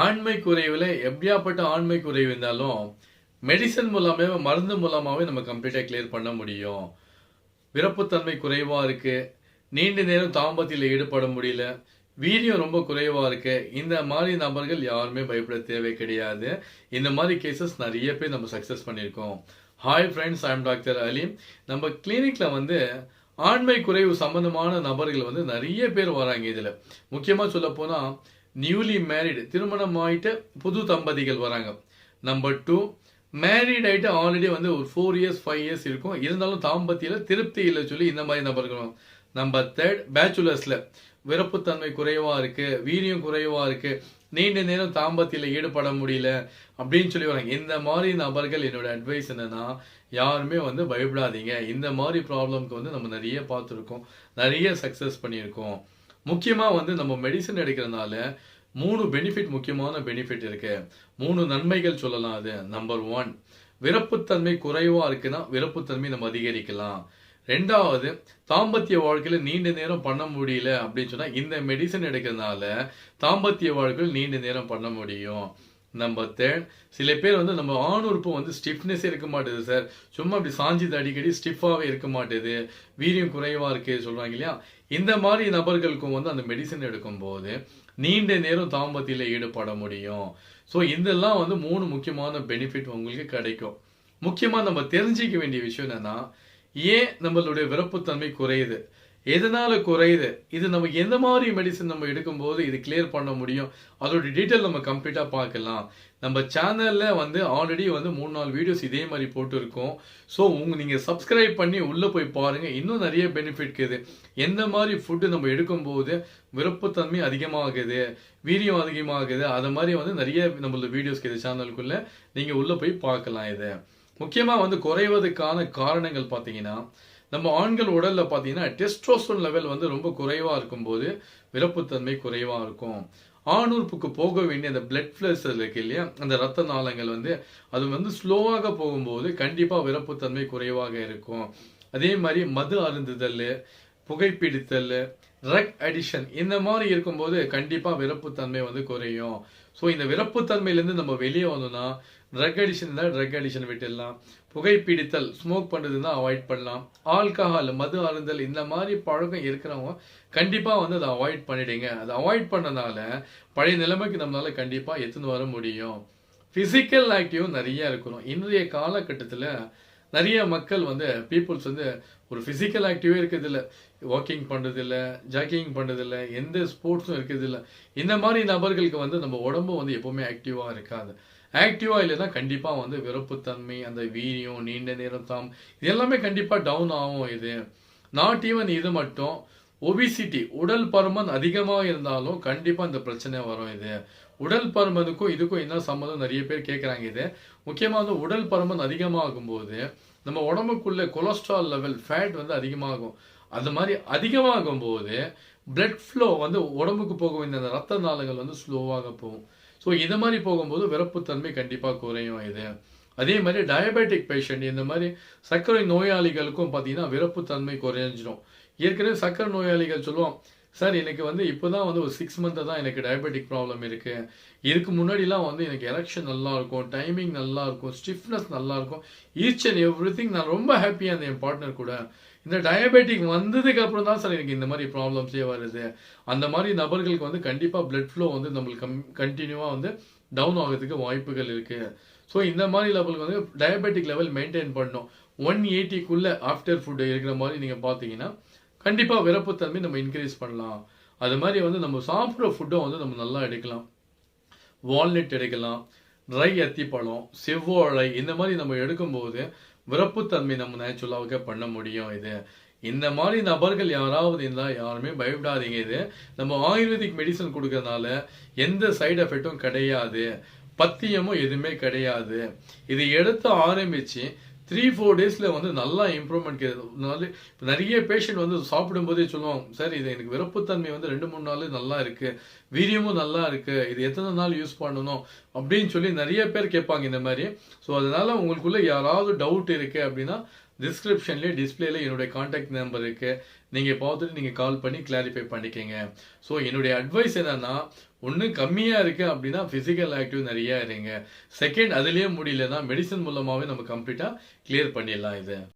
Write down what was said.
ஆண்மை குறைவில் எப்படியாப்பட்ட ஆண்மை குறைவு இருந்தாலும் மெடிசன் மூலமாகவே மருந்து மூலமாகவே நம்ம கம்ப்ளீட்டாக கிளியர் பண்ண முடியும். விரப்புத்தன்மை குறைவாக இருக்குது நீண்ட நேரம் தாம்பத்தியில் ஈடுபட முடியல. வீரியம் ரொம்ப குறைவாக இருக்குது இந்த மாதிரி நபர்கள் யாருமே பயப்பட தேவை கிடையாது. இந்த மாதிரி கேசஸ் நிறைய பேர் நம்ம சக்ஸஸ் பண்ணியிருக்கோம். Hi friends I'm doctor Ali நம்ம கிளினிக்கில் வந்து ஆண்மை குறைவு சம்பந்தமான நபர்கள் வந்து நிறைய பேர் வராங்க இதில். முக்கியமாக சொல்ல போனால் நியூலி மேரிடு திருமணம் ஆகிட்ட புது தம்பதிகள் வராங்க. நம்பர் டூ மேரிட் ஆகிட்டு ஆல்ரெடி வந்து ஒரு ஃபோர் இயர்ஸ் ஃபைவ் இயர்ஸ் இருக்கும். இருந்தாலும் தாம்பத்தியில் திருப்தி இல்லை சொல்லி இந்த மாதிரி நபர்களும் நம்பர் தேர்ட் பேச்சுலர்ஸில் விருப்பத்தன்மை குறைவாக இருக்குது வீரியம் குறைவாக இருக்குது நீண்ட நேரம் தாம்பத்தியில் ஈடுபட முடியல அப்படின்னு சொல்லி வராங்க. இந்த மாதிரி நபர்கள் என்னோட அட்வைஸ் என்னன்னா யாருமே வந்து பயப்படாதீங்க. இந்த மாதிரி ப்ராப்ளம்க்கு வந்து நம்ம நிறைய பார்த்துருக்கோம். நிறைய சக்ஸஸ் பண்ணியிருக்கோம். முக்கியமாக வந்து நம்ம மெடிசன் எடுக்கிறதுனால மூணு பெனிஃபிட் முக்கியமான பெனிஃபிட் இருக்கு. மூணு நன்மைகள் சொல்லலாம் அது. நம்பர் ஒன் விருப்புத்தன்மை குறைவா இருக்குன்னா விரப்புத்தன்மை நம்ம அதிகரிக்கலாம். ரெண்டாவது தாம்பத்திய வாழ்க்கையில நீண்ட நேரம் பண்ண முடியல அப்படின்னு சொன்னா இந்த மெடிசன் எடுக்கிறதுனால தாம்பத்திய வாழ்க்கையில் நீண்ட நேரம் பண்ண முடியும். நம்பர் தேர்ட் சில பேர் வந்து நம்ம ஆண் உறுப்பு வந்து ஸ்டிஃப்னஸே இருக்க மாட்டேது சார் சும்மா அப்படி சாஞ்சிது அடிக்கடி ஸ்டிஃபாகவே இருக்க மாட்டேது. வீரியம் குறைவாக இருக்கு சொல்கிறாங்க இல்லையா? இந்த மாதிரி நபர்களுக்கும் வந்து அந்த மெடிசன் எடுக்கும்போது நீண்ட நேரம் தாம்பத்தியில் ஈடுபட முடியும். ஸோ இதெல்லாம் வந்து மூணு முக்கியமான பெனிஃபிட் உங்களுக்கு கிடைக்கும். முக்கியமாக நம்ம தெரிஞ்சிக்க வேண்டிய விஷயம் என்னென்னா ஏன் நம்மளுடைய விருப்பத்தன்மை குறையுது? எதனால் குறையுது? இது நம்ம எந்த மாதிரி மெடிசன் நம்ம எடுக்கும்போது இது கிளியர் பண்ண முடியும்? அதோட டீட்டெயில் நம்ம கம்ப்ளீட்டாக பார்க்கலாம். நம்ம சேனலில் வந்து ஆல்ரெடி வந்து மூணு நாலு வீடியோஸ் இதே மாதிரி போட்டிருக்கோம். ஸோ உங்க நீங்கள் சப்ஸ்கிரைப் பண்ணி உள்ளே போய் பாருங்கள் இன்னும் நிறைய பெனிஃபிட் இருக்குது. எந்த மாதிரி ஃபுட்டு நம்ம எடுக்கும்போது விருப்பத்தன்மை அதிகமாகுது வீரியம் அதிகமாகுது அது மாதிரி வந்து நிறைய நம்மளோட வீடியோஸ்க்கு இது சேனலுக்குள்ளே நீங்கள் உள்ளே போய் பார்க்கலாம் இதை. முக்கியமாக வந்து குறைவதற்கான காரணங்கள் பார்த்தீங்கன்னா நம்ம ஆண்கள் உடலில் பார்த்தீங்கன்னா டெஸ்ட்ரோசோன் லெவல் வந்து ரொம்ப குறைவாக இருக்கும்போது விரப்புத்தன்மை குறைவாக இருக்கும். ஆணுறுப்புக்கு போக வேண்டிய அந்த பிளட் ஃபிளஸ் இருக்கு இல்லையா? அந்த ரத்த நாளங்கள் வந்து அது வந்து ஸ்லோவாக போகும்போது கண்டிப்பாக விரப்புத்தன்மை குறைவாக இருக்கும். அதே மாதிரி மது அருந்துதல் புகைப்பிடித்தல் ட்ரக் அடிஷன் இந்த மாதிரி இருக்கும்போது கண்டிப்பாக விரப்புத்தன்மை வந்து குறையும். ஸோ இந்த விரப்புத்தன்மையிலேருந்து நம்ம வெளியே வந்தோம்னா ட்ரக் அடிஷன் இருந்தால் ட்ரக் அடிஷன் விட்டுடலாம். புகைப்பிடித்தல் ஸ்மோக் பண்ணுறதுன்னா அவாய்ட் பண்ணலாம். ஆல்கஹால் மது அருந்தல் இந்த மாதிரி பழக்கம் இருக்கிறவங்க கண்டிப்பாக வந்து அதை அவாய்ட் பண்ணிடுங்க. அதை அவாய்ட் பண்ணனால பழைய நிலைமைக்கு நம்மளால் கண்டிப்பாக எடுத்துன்னு வர முடியும். ஃபிசிக்கல் ஆக்டிவும் நிறையா இருக்கணும். இன்றைய காலகட்டத்தில் நிறைய மக்கள் வந்து பீப்புள்ஸ் வந்து ஒரு ஃபிசிக்கல் ஆக்டிவே இருக்கிறதில்ல. இல்லை வாக்கிங் பண்ணுறதில்ல ஜாக்கிங் பண்ணுறதில்ல எந்த ஸ்போர்ட்ஸும் இருக்கிறதில்ல. இந்த மாதிரி நபர்களுக்கு வந்து நம்ம உடம்பு வந்து எப்போவுமே ஆக்டிவாக இருக்காது. ஆக்டிவாக இல்லைன்னா கண்டிப்பாக வந்து விருப்பத்தன்மை அந்த வீரியம் நீண்ட நேரம் தாம் இது எல்லாமே கண்டிப்பாக டவுன் ஆகும் இது. நாட் ஈவன் இது மட்டும். ஒபிசிட்டி உடல் பருமன் அதிகமாக இருந்தாலும் கண்டிப்பாக இந்த பிரச்சனை வரும் இது. உடல் பருமனுக்கும் இதுக்கும் என்ன சம்மந்தம்? நிறைய பேர் கேட்குறாங்க இது. முக்கியமாக வந்து உடல் பருமன் அதிகமாகும் போது நம்ம உடம்புக்குள்ளே கொலஸ்ட்ரால் லெவல் ஃபேட் வந்து அதிகமாகும். அது மாதிரி அதிகமாகும் போது பிளட் ஃப்ளோ வந்து உடம்புக்கு போக வேண்டிய அந்த ரத்த நாளங்கள் வந்து ஸ்லோவாக போகும். ஸோ இது மாதிரி போகும்போது விரப்புத்தன்மை கண்டிப்பாக குறையும் இது. அதே மாதிரி டயபெட்டிக் பேஷண்ட் இந்த மாதிரி சர்க்கரை நோயாளிகளுக்கும் பார்த்தீங்கன்னா விரப்புத்தன்மை குறைஞ்சிடும் ஏற்கனவே சர்க்கரை நோயாளிகள் சொல்லுவோம் சார் எனக்கு வந்து இப்போதான் வந்து ஒரு சிக்ஸ் மந்த்து தான் எனக்கு டயபெட்டிக் ப்ராப்ளம் இருக்குது இதுக்கு முன்னாடிலாம் வந்து எனக்கு எலெக்ஷன் நல்லா இருக்கும் டைமிங் நல்லா இருக்கும் ஸ்டிஃப்னஸ் நல்லா இருக்கும் ஈச் அண்ட் எவ்ரி திங் நான் ரொம்ப ஹாப்பியாக இருந்தேன் என் பார்ட்னர் கூட. இந்த டயபெட்டிக் வந்ததுக்கு அப்புறம் தான் சார் எனக்கு இந்த மாதிரி ப்ராப்ளம்ஸே வருது. அந்த மாதிரி நபர்களுக்கு வந்து கண்டிப்பாக பிளட் ஃப்ளோ வந்து நம்மளுக்கு கம் கண்டினியூவாக வந்து டவுன் ஆகிறதுக்கு வாய்ப்புகள் இருக்குது ஸோ இந்த மாதிரி லெவலுக்கு வந்து டயபெட்டிக் லெவல் மெயின்டைன் பண்ணணும். ஒன் எயிட்டிக்குள்ளே ஆஃப்டர் ஃபுட் இருக்கிற மாதிரி நீங்கள் பார்த்தீங்கன்னா கண்டிப்பாக விரப்புத்தன்மை நம்ம இன்க்ரீஸ் பண்ணலாம். அது மாதிரி வந்து நம்ம சாப்பிட்ற ஃபுட்டும் வந்து நம்ம நல்லா எடுக்கலாம். வால்நட் எடுக்கலாம். ட்ரை அத்திப்பழம் செவ்வாழை இந்த மாதிரி நம்ம எடுக்கும்போது விரப்புத்தன்மை நம்ம நேச்சுரலாக பண்ண முடியும் இது. இந்த மாதிரி நபர்கள் யாராவது இருந்தால் யாருமே பயப்படாதீங்க இது. நம்ம ஆயுர்வேதிக் மெடிசன் கொடுக்கறதுனால எந்த சைடு எஃபெக்டும் கிடையாது. பத்தியமும் எதுவுமே கிடையாது. இது எடுத்து ஆரம்பிச்சு த்ரீ ஃபோர் டேஸில் வந்து நல்லா இம்ப்ரூவ்மெண்ட் நல்ல இப்போ நிறைய பேஷண்ட் வந்து சாப்பிடும்போதே சொல்லுவாங்க சார் இது எனக்கு விருப்பத்தன்மை வந்து ரெண்டு மூணு நாள் நல்லா இருக்குது வீரியமும் நல்லா இருக்குது இது எத்தனை நாள் யூஸ் பண்ணணும்? அப்படின்னு சொல்லி நிறைய பேர் கேட்பாங்க இந்த மாதிரி. ஸோ அதனால் உங்களுக்குள்ளே யாராவது டவுட் இருக்குது அப்படின்னா டிஸ்கிரிப்ஷன்லேயே டிஸ்பிளேல என்னுடைய காண்டாக்ட் நம்பர் இருக்கு. நீங்க பார்த்துட்டு நீங்க கால் பண்ணி கிளாரிஃபை பண்ணிக்கங்க. ஸோ என்னுடைய அட்வைஸ் என்னன்னா ஒன்று கம்மியாக இருக்குது அப்படின்னா ஃபிசிக்கல் ஆக்டிவ் நிறையா இருங்க. செகண்ட் அதுலேயே முடியலன்னா மெடிசன் மூலமாகவே நம்ம கம்ப்ளீட்டாக கிளியர் பண்ணிடலாம் இதை.